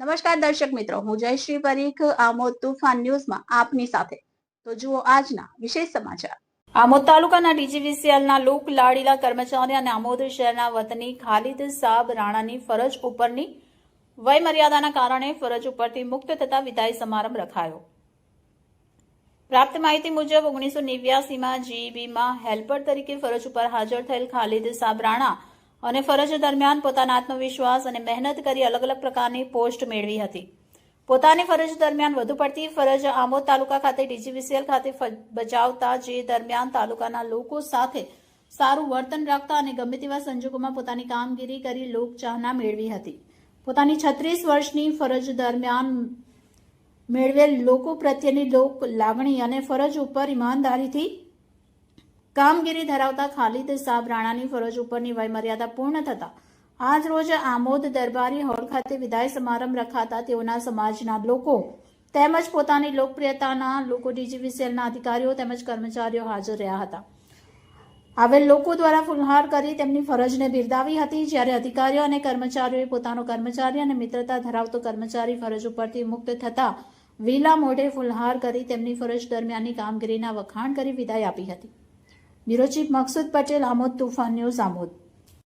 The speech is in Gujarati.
નમસ્કાર દર્શક મિત્રો, હું જયશ્રી પરીખ, આમોદ તુફાન ન્યૂઝમાં આપની સાથે. તો જુઓ આજના વિશેષ સમાચાર. આમોદ તાલુકાના ડીજીવીસીએલના લોક લાડીલા કર્મચારી અને આમોદ શહેરના વતની ખાલિદ સાબ રાણાની ફરજ ઉપરની વયમર્યાદાના કારણે ફરજ ઉપરથી મુક્ત થતા વિદાય સમારંભ રખાયો. પ્રાપ્ત માહિતી મુજબ ઓગણીસો નેવ્યાસીમાં જીઈબીમાં હેલ્પર તરીકે ફરજ ઉપર હાજર થયેલ ખાલિદ સાબ રાણા અને ફરજ દરમિયાન પોતાના આત્મવિશ્વાસ અને મહેનત કરી અલગ અલગ પ્રકારની પોસ્ટ મેળવી હતી. પોતાની ફરજ દરમિયાન વધુ પડતી ફરજ આમોદ તાલુકા ખાતે ડીજીવીસીએલ ખાતે બજાવતા જે દરમિયાન તાલુકાના લોકો સાથે સારું વર્તન રાખતા અને ગમે તેવા સંજોગોમાં પોતાની કામગીરી કરી લોકચાહના મેળવી હતી. પોતાની છત્રીસ વર્ષની ફરજ દરમિયાન મેળવેલ લોકો પ્રત્યેની લોક લાગણી અને ફરજ ઉપર ઈમાનદારીથી કામગીરી ધરાવતા ખાલિદ સાબ રાણાની ફરજ ઉપરની વયમર્યાદા પૂર્ણ થતા આજ રોજ આમોદ દરબારી હોલ ખાતે વિદાય સમારંભ રખાતા તેઓના સમાજના લોકો તેમજ પોતાની લોકપ્રિયતાના લોકો ડીજીવીસીએલના અધિકારીઓ તેમજ કર્મચારીઓ હાજર રહ્યા હતા. આવેલ લોકો દ્વારા ફુલહાર કરી તેમની ફરજને બિરદાવી હતી. જ્યારે અધિકારીઓ અને કર્મચારીઓએ પોતાનો કર્મચારી અને મિત્રતા ધરાવતો કર્મચારી ફરજ ઉપરથી મુક્ત થતા વિલા મોઢે ફુલહાર કરી તેમની ફરજ દરમિયાનની કામગીરીના વખાણ કરી વિદાય આપી હતી. Bureau chief Maqsood Patel Amod Toofan news Amod.